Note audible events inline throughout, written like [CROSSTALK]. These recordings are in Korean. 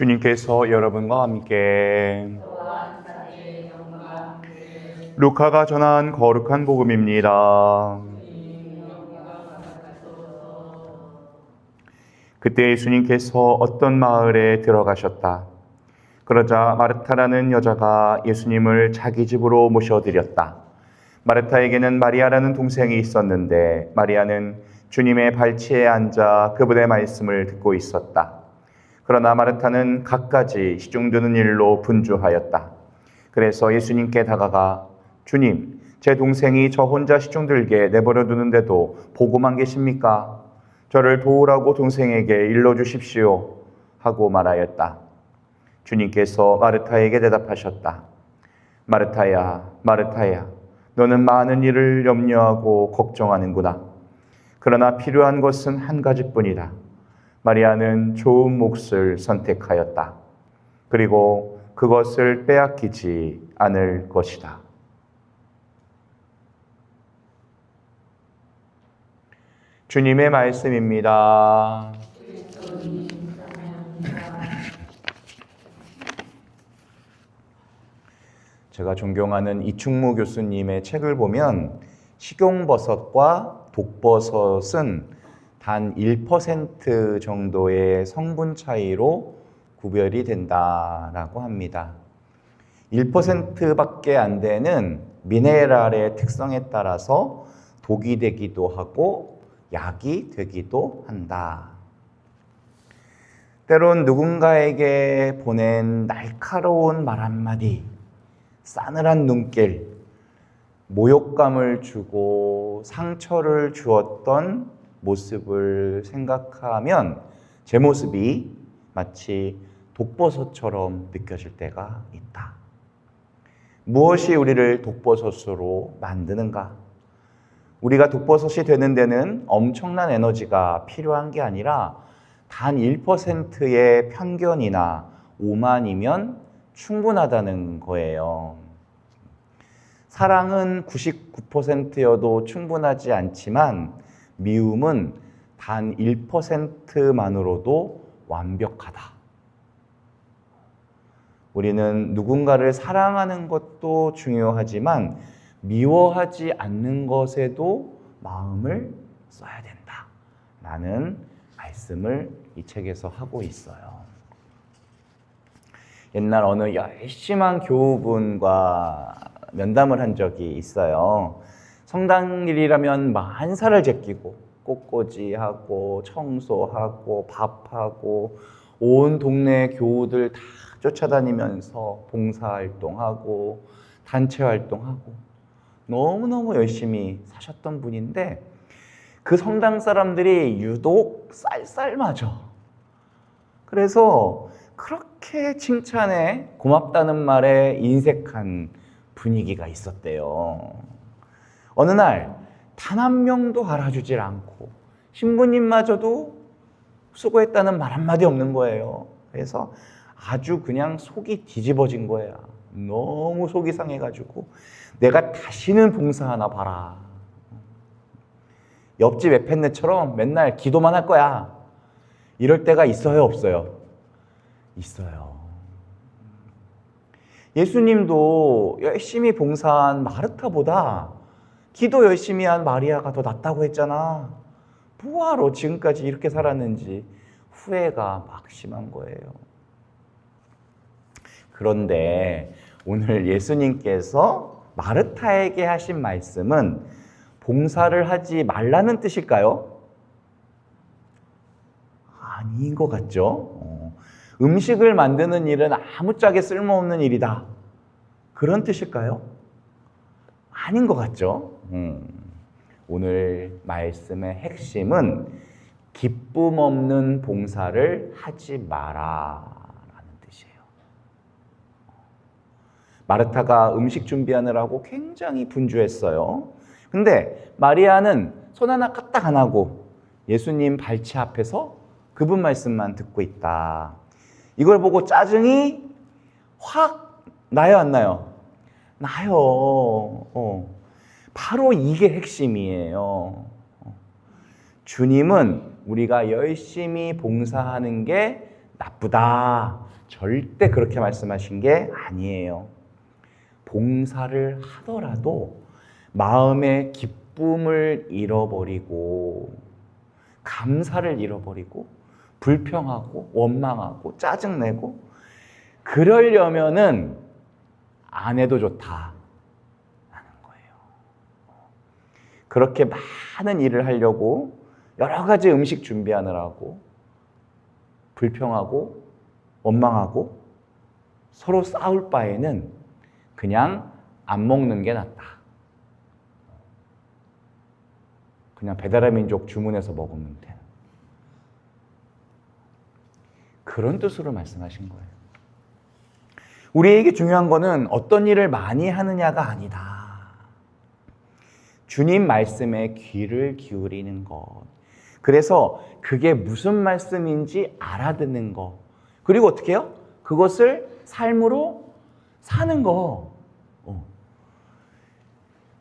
주님께서 여러분과 함께 루카가 전한 거룩한 복음입니다. 그때 예수님께서 어떤 마을에 들어가셨다. 그러자 마르타라는 여자가 예수님을 자기 집으로 모셔드렸다. 마르타에게는 마리아라는 동생이 있었는데 마리아는 주님의 발치에 앉아 그분의 말씀을 듣고 있었다. 그러나 마르타는 갖가지 시중드는 일로 분주하였다. 그래서 예수님께 다가가 주님, 제 동생이 저 혼자 시중들게 내버려 두는데도 보고만 계십니까? 저를 도우라고 동생에게 일러 주십시오. 하고 말하였다. 주님께서 마르타에게 대답하셨다. 마르타야, 마르타야, 너는 많은 일을 염려하고 걱정하는구나. 그러나 필요한 것은 한 가지뿐이다. 마리아는 좋은 몫을 선택하였다. 그리고 그것을 빼앗기지 않을 것이다. 주님의 말씀입니다. 제가 존경하는 이충무 교수님의 책을 보면 식용버섯과 독버섯은 단 1% 정도의 성분 차이로 구별이 된다라고 합니다. 1%밖에 안 되는 미네랄의 특성에 따라서 독이 되기도 하고 약이 되기도 한다. 때론 누군가에게 보낸 날카로운 말 한마디, 싸늘한 눈길, 모욕감을 주고 상처를 주었던 모습을 생각하면 제 모습이 마치 독버섯처럼 느껴질 때가 있다. 무엇이 우리를 독버섯으로 만드는가? 우리가 독버섯이 되는 데는 엄청난 에너지가 필요한 게 아니라 단 1%의 편견이나 오만이면 충분하다는 거예요. 사랑은 99%여도 충분하지 않지만 미움은 단 1%만으로도 완벽하다. 우리는 누군가를 사랑하는 것도 중요하지만 미워하지 않는 것에도 마음을 써야 된다. 라는 말씀을 이 책에서 하고 있어요. 옛날 어느 열심한 교우분과 면담을 한 적이 있어요. 성당일이라면 만사를 제끼고 꽃꽂이하고 청소하고 밥하고 온 동네 교우들 다 쫓아다니면서 봉사활동하고 단체활동하고 너무너무 열심히 사셨던 분인데 그 성당 사람들이 유독 쌀쌀맞아. 그래서 그렇게 칭찬에 고맙다는 말에 인색한 분위기가 있었대요. 어느 날 단 한 명도 알아주질 않고 신부님마저도 수고했다는 말 한마디 없는 거예요. 그래서 아주 그냥 속이 뒤집어진 거야. 너무 속이 상해가지고 내가 다시는 봉사하나 봐라. 옆집 에펜네처럼 맨날 기도만 할 거야. 이럴 때가 있어요, 없어요? 있어요. 예수님도 열심히 봉사한 마르타보다 기도 열심히 한 마리아가 더 낫다고 했잖아. 뭐하러 지금까지 이렇게 살았는지 후회가 막심한 거예요. 그런데 오늘 예수님께서 마르타에게 하신 말씀은 봉사를 하지 말라는 뜻일까요? 아닌 것 같죠? 어, 음식을 만드는 일은 아무짝에 쓸모없는 일이다. 그런 뜻일까요? 아닌 것 같죠? 음, 오늘 말씀의 핵심은 기쁨 없는 봉사를 하지 마라. 라는 뜻이에요. 마르타가 음식 준비하느라고 굉장히 분주했어요. 근데 마리아는 손 하나 까딱 안 하고 예수님 발치 앞에서 그분 말씀만 듣고 있다. 이걸 보고 짜증이 확 나요, 안 나요? 나요. 어. 바로 이게 핵심이에요. 주님은 우리가 열심히 봉사하는 게 나쁘다. 절대 그렇게 말씀하신 게 아니에요. 봉사를 하더라도 마음의 기쁨을 잃어버리고 감사를 잃어버리고 불평하고 원망하고 짜증내고 그러려면은 안 해도 좋다. 라는 거예요. 그렇게 많은 일을 하려고 여러 가지 음식 준비하느라고 불평하고 원망하고 서로 싸울 바에는 그냥 안 먹는 게 낫다. 그냥 배달의 민족 주문해서 먹으면 돼. 그런 뜻으로 말씀하신 거예요. 우리에게 중요한 거는 어떤 일을 많이 하느냐가 아니다. 주님 말씀에 귀를 기울이는 것. 그래서 그게 무슨 말씀인지 알아듣는 것. 그리고 어떻게 해요? 그것을 삶으로 사는 거. 어.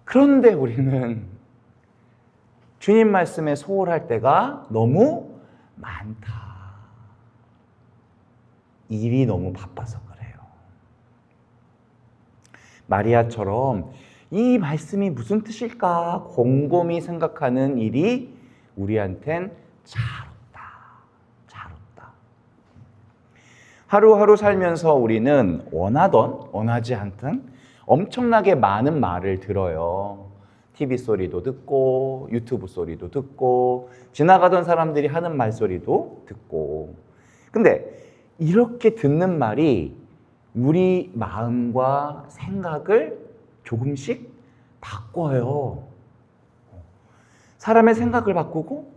그런데 우리는 주님 말씀에 소홀할 때가 너무 많다. 일이 너무 바빠서. 마리아처럼 이 말씀이 무슨 뜻일까 곰곰이 생각하는 일이 우리한텐 잘 없다. 잘 없다. 하루하루 살면서 우리는 원하던 원하지 않든 엄청나게 많은 말을 들어요. TV 소리도 듣고 유튜브 소리도 듣고 지나가던 사람들이 하는 말소리도 듣고 근데 이렇게 듣는 말이 우리 마음과 생각을 조금씩 바꿔요. 사람의 생각을 바꾸고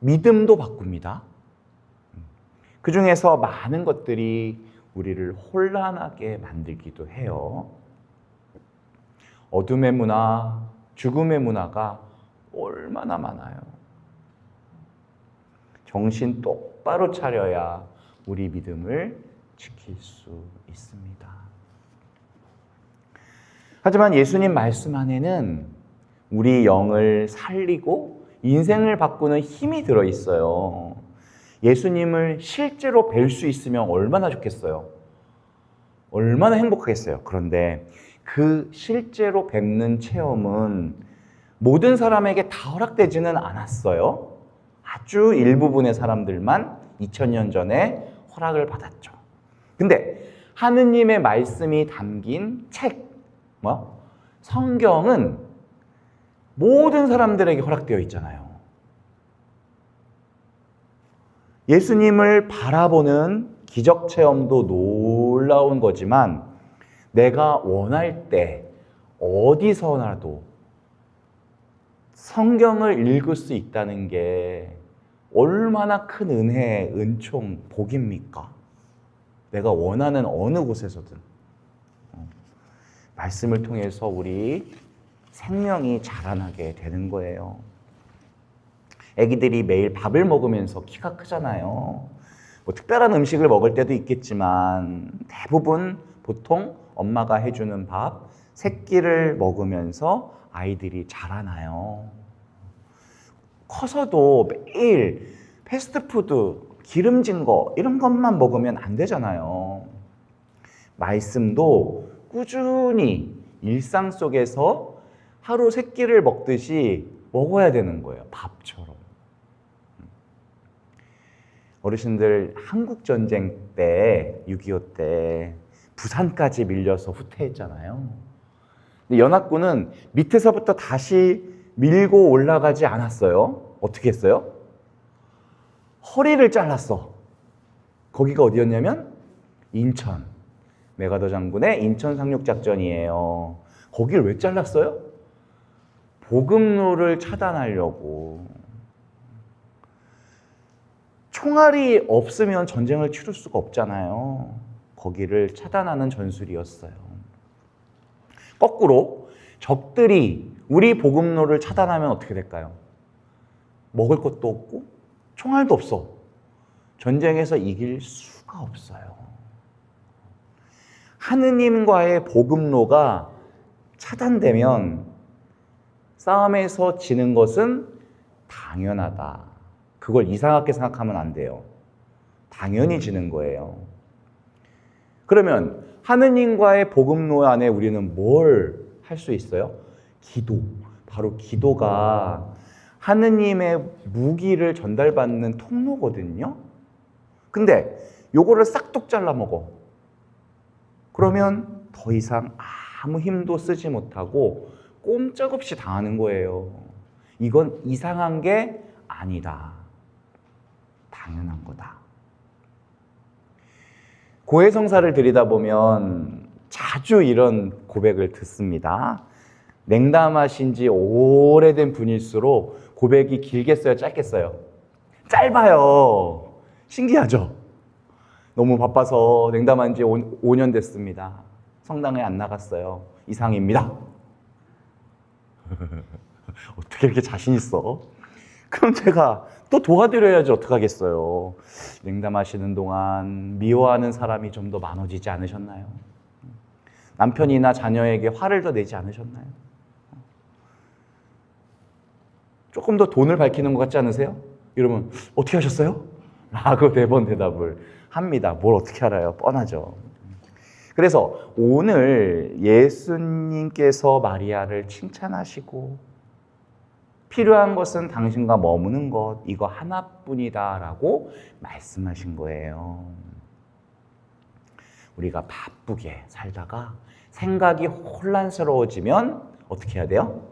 믿음도 바꿉니다. 그 중에서 많은 것들이 우리를 혼란하게 만들기도 해요. 어둠의 문화, 죽음의 문화가 얼마나 많아요. 정신 똑바로 차려야 우리 믿음을 지킬 수 있습니다. 하지만 예수님 말씀 안에는 우리 영을 살리고 인생을 바꾸는 힘이 들어 있어요. 예수님을 실제로 뵐 수 있으면 얼마나 좋겠어요. 얼마나 행복하겠어요. 그런데 그 실제로 뵙는 체험은 모든 사람에게 다 허락되지는 않았어요. 아주 일부분의 사람들만 2000년 전에 허락을 받았죠. 근데 하느님의 말씀이 담긴 책, 뭐? 성경은 모든 사람들에게 허락되어 있잖아요. 예수님을 바라보는 기적 체험도 놀라운 거지만 내가 원할 때 어디서나도 성경을 읽을 수 있다는 게 얼마나 큰 은혜, 은총, 복입니까? 내가 원하는 어느 곳에서든 어, 말씀을 통해서 우리 생명이 자라나게 되는 거예요. 아기들이 매일 밥을 먹으면서 키가 크잖아요. 뭐 특별한 음식을 먹을 때도 있겠지만 대부분 보통 엄마가 해주는 밥, 새끼를 먹으면서 아이들이 자라나요. 커서도 매일 패스트푸드, 기름진 거, 이런 것만 먹으면 안 되잖아요. 말씀도 꾸준히 일상 속에서 하루 세 끼를 먹듯이 먹어야 되는 거예요. 밥처럼. 어르신들 한국 전쟁 때, 6.25 때 부산까지 밀려서 후퇴했잖아요. 근데 연합군은 밑에서부터 다시 밀고 올라가지 않았어요. 어떻게 했어요? 허리를 잘랐어. 거기가 어디였냐면 인천. 메가더 장군의 인천 상륙 작전이에요. 거기를 왜 잘랐어요? 보급로를 차단하려고. 총알이 없으면 전쟁을 치를 수가 없잖아요. 거기를 차단하는 전술이었어요. 거꾸로 적들이 우리 보급로를 차단하면 어떻게 될까요? 먹을 것도 없고 총알도 없어. 전쟁에서 이길 수가 없어요. 하느님과의 보급로가 차단되면 싸움에서 지는 것은 당연하다. 그걸 이상하게 생각하면 안 돼요. 당연히 지는 거예요. 그러면 하느님과의 복음로 안에 우리는 뭘 할 수 있어요? 기도. 바로 기도가 하느님의 무기를 전달받는 통로거든요. 근데 요거를 싹둑 잘라 먹어. 그러면 더 이상 아무 힘도 쓰지 못하고 꼼짝없이 당하는 거예요. 이건 이상한 게 아니다. 당연한 거다. 고해성사를 드리다 보면 자주 이런 고백을 듣습니다. 냉담하신 지 오래된 분일수록 고백이 길겠어요, 짧겠어요? 짧아요. 신기하죠? 너무 바빠서 냉담한 지 5 년 됐습니다. 성당에 안 나갔어요. 이상입니다. [LAUGHS] 어떻게 이렇게 자신 있어? 그럼 제가 또 도와드려야지 어떡하겠어요. 냉담하시는 동안 미워하는 사람이 좀 더 많아지지 않으셨나요? 남편이나 자녀에게 화를 더 내지 않으셨나요? 조금 더 돈을 밝히는 것 같지 않으세요? 이러면 어떻게 하셨어요? 라고 [LAUGHS] 네번 대답을 합니다. 뭘 어떻게 알아요? 뻔하죠. 그래서 오늘 예수님께서 마리아를 칭찬하시고 필요한 것은 당신과 머무는 것 이거 하나뿐이다 라고 말씀하신 거예요. 우리가 바쁘게 살다가 생각이 혼란스러워지면 어떻게 해야 돼요?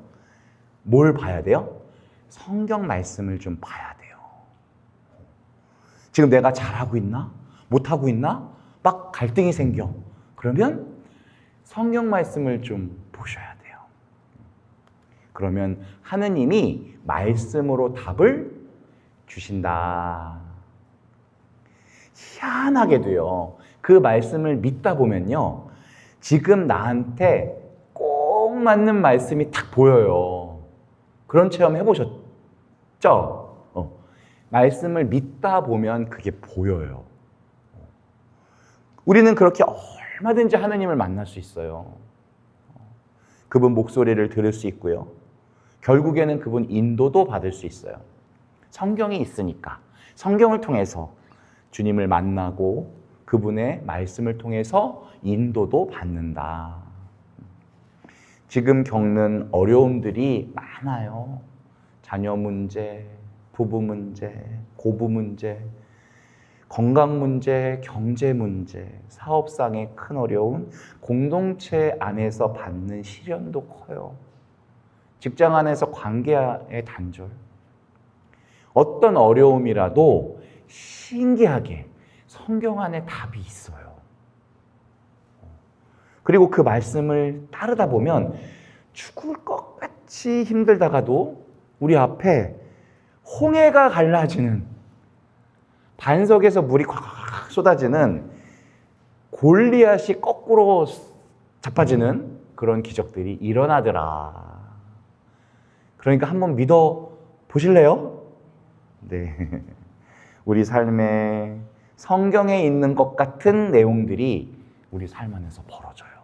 뭘 봐야 돼요? 성경 말씀을 좀 봐야 돼요. 지금 내가 잘하고 있나? 못하고 있나? 막 갈등이 생겨. 그러면 성경 말씀을 좀 보셔야 돼요. 그러면 하느님이 말씀으로 답을 주신다. 희한하게도요. 그 말씀을 믿다 보면요. 지금 나한테 꼭 맞는 말씀이 딱 보여요. 그런 체험 해보셨죠? 어. 말씀을 믿다 보면 그게 보여요. 우리는 그렇게 얼마든지 하느님을 만날 수 있어요. 그분 목소리를 들을 수 있고요. 결국에는 그분 인도도 받을 수 있어요. 성경이 있으니까. 성경을 통해서 주님을 만나고 그분의 말씀을 통해서 인도도 받는다. 지금 겪는 어려움들이 많아요. 자녀 문제, 부부 문제, 고부 문제, 건강 문제, 경제 문제, 사업상의 큰 어려움, 공동체 안에서 받는 시련도 커요. 직장 안에서 관계의 단절. 어떤 어려움이라도 신기하게 성경 안에 답이 있어요. 그리고 그 말씀을 따르다 보면 죽을 것 같이 힘들다가도 우리 앞에 홍해가 갈라지는 반석에서 물이 콱 쏟아지는 골리앗이 거꾸로 자빠지는 그런 기적들이 일어나더라. 그러니까 한번 믿어 보실래요? 네. [LAUGHS] 우리 삶에 성경에 있는 것 같은 내용들이 우리 삶 안에서 벌어져요.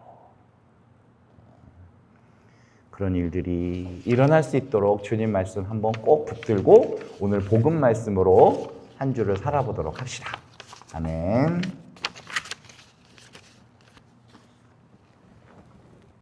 그런 일들이 일어날 수 있도록 주님 말씀 한번 꼭 붙들고 오늘 복음 말씀으로 한 주를 살아보도록 합시다. 아멘.